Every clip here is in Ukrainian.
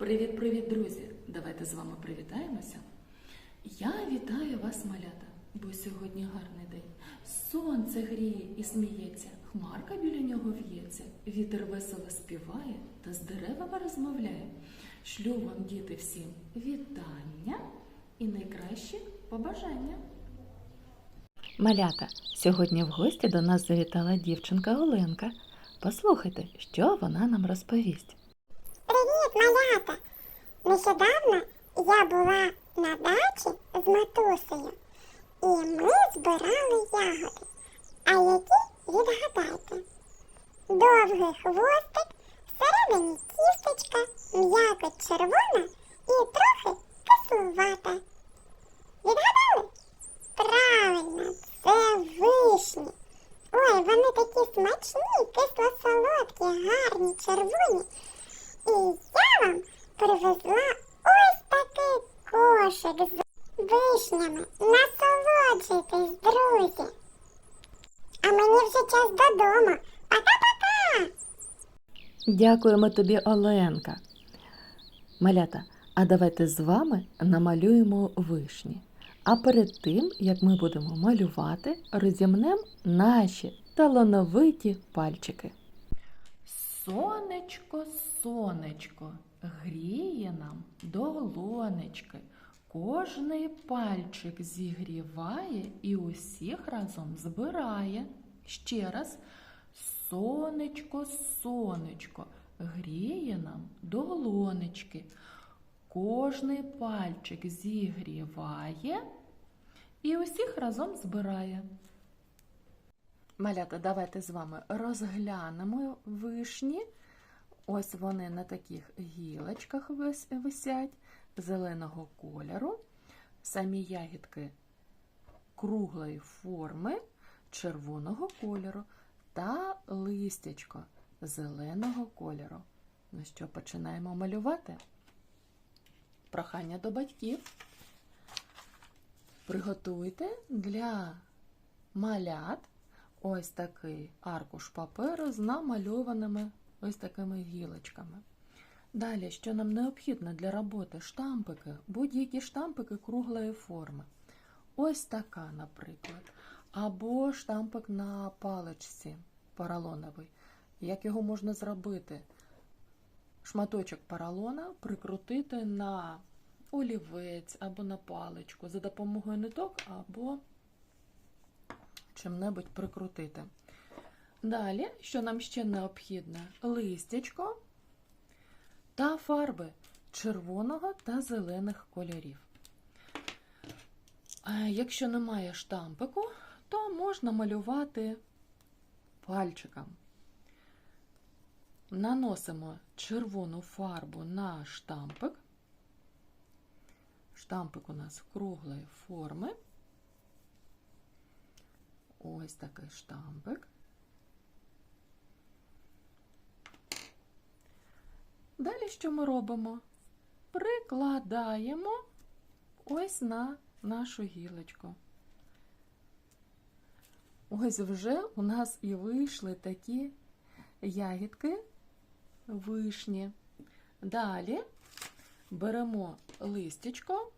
Привіт-привіт, друзі! Давайте з вами привітаємося. Я вітаю вас, малята, бо сьогодні гарний день. Сонце гріє і сміється, хмарка біля нього в'ється, вітер весело співає та з деревами розмовляє. Шлю вам, діти, всім вітання і найкращі побажання. Малята, сьогодні в гості до нас завітала дівчинка Оленка. Послухайте, що вона нам розповість. Привіт, малята! Нещодавно я була на дачі з матусею, і ми збирали ягоди. А які відгадайте? Довгий хвостик, всередині кісточка, м'якоть червона і трохи кислувата. Відгадали? Правильно, це вишні. Ой, вони такі смачні, кисло-солодкі, гарні, червоні. Я ось такий кошик з вишнями. Насолоджуйтесь, друзі. А мені вже час додому. Пока-пока! Дякуємо тобі, Оленка. Малята, а давайте з вами намалюємо вишні. А перед тим, як ми будемо малювати, розімнемо наші талановиті пальчики. Сонечко, сонечко, гріє нам долонечки. Кожний пальчик зігріває і усіх разом збирає. Ще раз. Сонечко, сонечко, гріє нам долонечки. Кожний пальчик зігріває і усіх разом збирає. Малята, давайте з вами розглянемо вишні. Ось вони на таких гілочках висять зеленого кольору. Самі ягідки круглої форми, червоного кольору та листячко зеленого кольору. Ну що, починаємо малювати? Прохання до батьків. Приготуйте для малят ось такий аркуш паперу з намальованими ось такими гілочками. Далі, що нам необхідно для роботи? Штампики, будь-які штампики круглої форми. Ось така, наприклад. Або штампик на паличці поролоновий. Як його можна зробити? Шматочок поролона прикрутити на олівець або на паличку за допомогою ниток або чим-небудь прикрутити. Далі, що нам ще необхідно? Листячко та фарби червоного та зелених кольорів. Е, Якщо немає штампику, то можна малювати пальчиком. Наносимо червону фарбу на штампик. Штампик у нас круглої форми. Ось такий штампик. Далі що ми робимо? Прикладаємо ось на нашу гілочку. Ось вже у нас і вийшли такі ягідки вишні. Далі беремо листячко,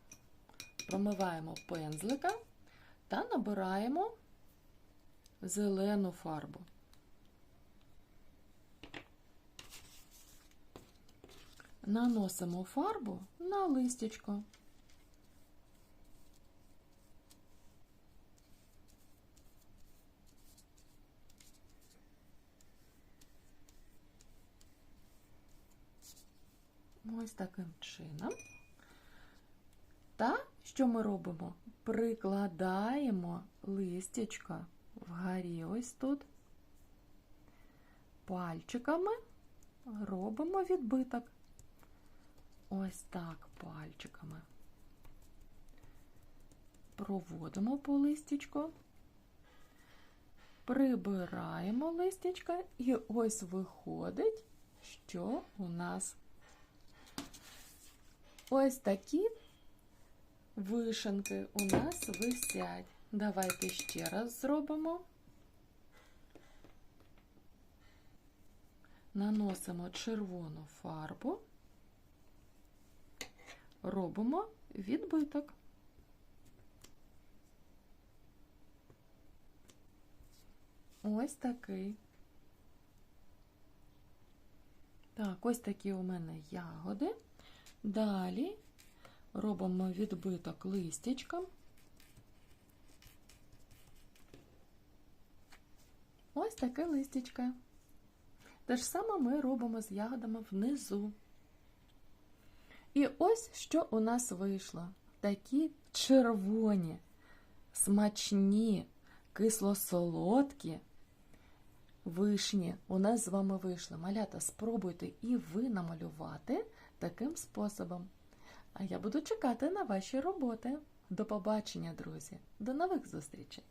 промиваємо пензлика та набираємо зелену фарбу. Наносимо фарбу на листячко. Ось таким чином. Та що ми робимо? Прикладаємо листячка вгорі ось тут. Пальчиками робимо відбиток. Ось так пальчиками. Проводимо по листячку. Прибираємо листячка і ось виходить, що у нас Ось такі вишенки у нас висять. Давайте ще раз зробимо. Наносимо червону фарбу робимо відбиток. Ось такий. Так, ось такі у мене ягоди. Далі робимо відбиток листячком. Ось таке листячко. Те ж саме ми робимо з ягодами внизу. І ось що у нас вийшло. Такі червоні, смачні, кисло-солодкі вишні у нас з вами вийшли. Малята, спробуйте і ви намалювати таким способом. А я буду чекати на ваші роботи. До побачення, друзі. До нових зустрічей!